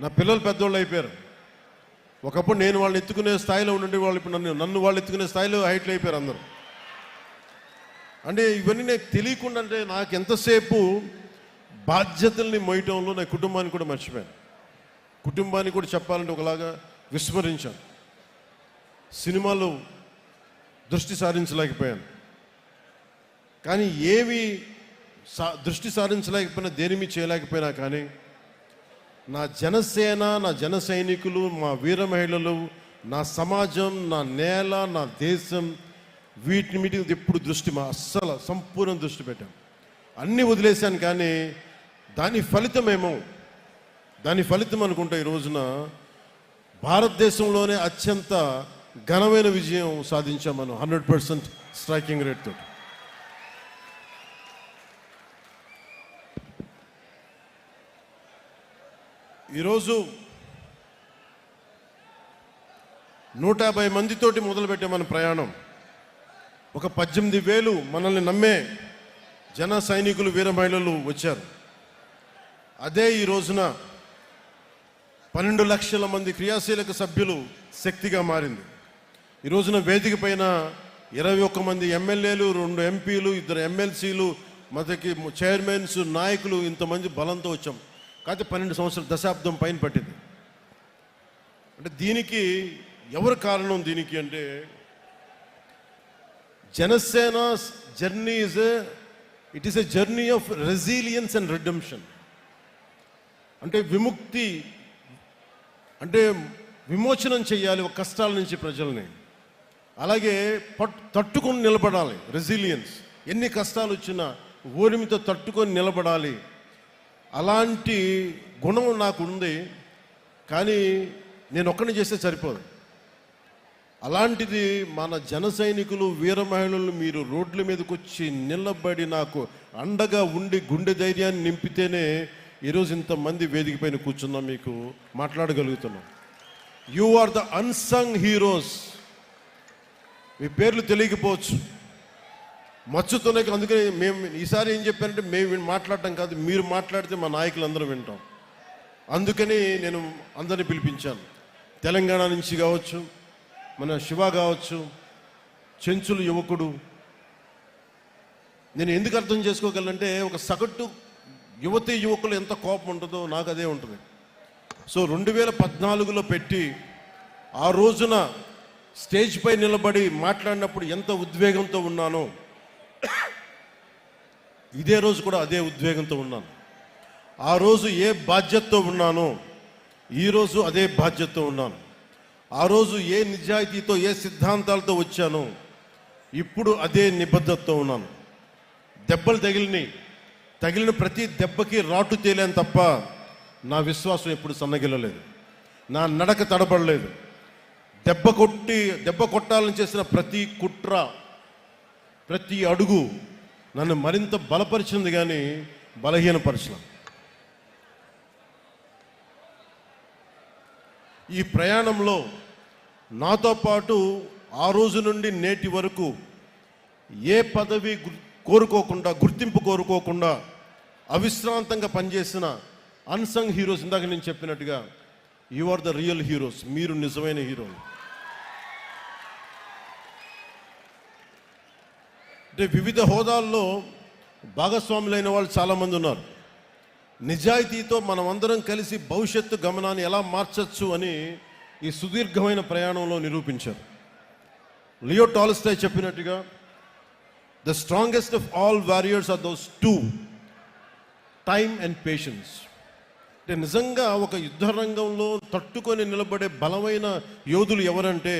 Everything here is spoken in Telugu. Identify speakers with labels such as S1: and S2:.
S1: నా పిల్లలు పెద్దోళ్ళు అయిపోయారు. ఒకప్పుడు నేను వాళ్ళని ఎత్తుకునే స్థాయిలో ఉండి వాళ్ళు ఇప్పుడు నన్ను నన్ను వాళ్ళు ఎత్తుకునే స్థాయిలో హైట్లు అయిపోయారు అందరూ. అంటే ఇవన్నీ నాకు తెలియకుండా అంటే నాకు ఎంతసేపు బాధ్యతల్ని మోయటంలో నా కుటుంబాన్ని కూడా మర్చిపోయాను. కుటుంబాన్ని కూడా చెప్పాలంటే ఒకలాగా విస్మరించాను. సినిమాలో దృష్టి సారించలేకపోయాను. కానీ ఏమీ సా దృష్టి సారించలేకపోయినా దేనిమీ చేయలేకపోయినా కానీ నా జనసేన నా జన సైనికులు మా వీర మహిళలు నా సమాజం నా నేల నా దేశం వీటి మీద ఎప్పుడు దృష్టి మా అస్సలు సంపూర్ణ దృష్టి పెట్టాం. అన్నీ వదిలేశాను కానీ దాని ఫలితమేమో దాని ఫలితం అనుకుంటే ఈ రోజున భారతదేశంలోనే అత్యంత ఘనమైన విజయం సాధించాం మనం హండ్రెడ్ పర్సెంట్ స్ట్రైకింగ్ రేట్ తోటి. ఈరోజు నూట యాభై మందితోటి మొదలుపెట్టే మన ప్రయాణం. ఒక పద్దెనిమిది వేలు మనల్ని నమ్మే జన సైనికులు వీర మహిళలు వచ్చారు. అదే ఈ రోజున పన్నెండు లక్షల మంది క్రియాశీలక సభ్యులు శక్తిగా మారింది. ఈ రోజున వేదిక పైన ఇరవై ఒక్క మంది ఎమ్మెల్యేలు రెండు ఎంపీలు ఇద్దరు ఎమ్మెల్సీలు మతకి చైర్మన్స్ నాయకులు ఇంతమంది బలంతో వచ్చాం. కాకపోతే పన్నెండు సంవత్సరాల దశాబ్దం పైన పట్టింది. అంటే దీనికి ఎవరు కారణం దీనికి అంటే Janasena journey is it is a journey of resilience and redemption అంటే విముక్తి అంటే విమోచనం చేయాలి ఒక కష్టాల నుంచి ప్రజల్ని. అలాగే పట్ తట్టుకొని నిలబడాలి రెసిలియన్స్ ఎన్ని కష్టాలు వచ్చినా ఓరిమితో తట్టుకొని నిలబడాలి. అలాంటి గుణం నాకు ఉంది కానీ నేను ఒక్కడిని చేస్తే సరిపోదు. అలాంటిది మన జన సైనికులు వీర మహిళలు మీరు రోడ్ల మీదకి వచ్చి నిలబడి నాకు అండగా ఉండి గుండె ధైర్యాన్ని నింపితేనే ఈరోజు ఇంతమంది వేదిక పైన కూర్చున్నాం మీకు మాట్లాడగలుగుతున్నాం. You are the unsung heroes మీ పేర్లు తెలియకపోవచ్చు. మచ్చుతోనే అందుకని మేము ఈసారి ఏం చెప్పారంటే మేము మాట్లాడటం కాదు మీరు మాట్లాడితే మా నాయకులు అందరూ వింటాం. అందుకని నేను అందరిని పిలిపించాను. తెలంగాణ నుంచి కావచ్చు మన శివ కావచ్చు చెంచులు యువకుడు. నేను ఎందుకు అర్థం చేసుకోగలంటే ఒక సగటు యువతి యువకులు ఎంత కోపం ఉంటుందో నాకు అదే ఉంటుంది. సో రెండు వేల పద్నాలుగులో పెట్టి ఆ రోజున స్టేజ్ పై నిలబడి మాట్లాడినప్పుడు ఎంత ఉద్వేగంతో ఉన్నానో ఇదే రోజు కూడా అదే ఉద్వేగంతో ఉన్నాను. ఆ రోజు ఏ బాధ్యతతో ఉన్నానో ఈరోజు అదే బాధ్యతతో ఉన్నాను. ఆ రోజు ఏ నిజాయితీతో ఏ సిద్ధాంతాలతో వచ్చానో ఇప్పుడు అదే నిబద్ధతతో ఉన్నాను. దెబ్బలు తగిలిని తగిలిన ప్రతి దెబ్బకి రాటు తేలేను తప్ప నా విశ్వాసం ఎప్పుడు సన్నగిల్లలేదు. నా నడక తడబడలేదు. దెబ్బ కొట్టి దెబ్బ కొట్టాలని చేసిన ప్రతి కుట్ర ప్రతి అడుగు నన్ను మరింత బలపరిచింది కానీ బలహీనపరచడం ఈ ప్రయాణంలో నాతో పాటు ఆ రోజు నుండి నేటి వరకు ఏ పదవి కోరుకోకుండా గుర్తింపు కోరుకోకుండా అవిశ్రాంతంగా పనిచేసిన అన్సంగ్ హీరోస్ ఇందాక నేను చెప్పినట్టుగా you are the real heroes మీరు నిజమైన హీరోలు. అంటే వివిధ హోదాల్లో భాగస్వాములైన వాళ్ళు చాలామంది ఉన్నారు. నిజాయితీతో మనమందరం కలిసి భవిష్యత్తు గమనాన్ని ఎలా మార్చచ్చు అని ఈ సుదీర్ఘమైన ప్రయాణంలో నిరూపించారు. లియో టాలస్టై చెప్పినట్టుగా the strongest of all warriors are those two time and patience అంటే నిజంగా ఒక యుద్ధ రంగంలో తట్టుకొని నిలబడే బలమైన యోధులు ఎవరంటే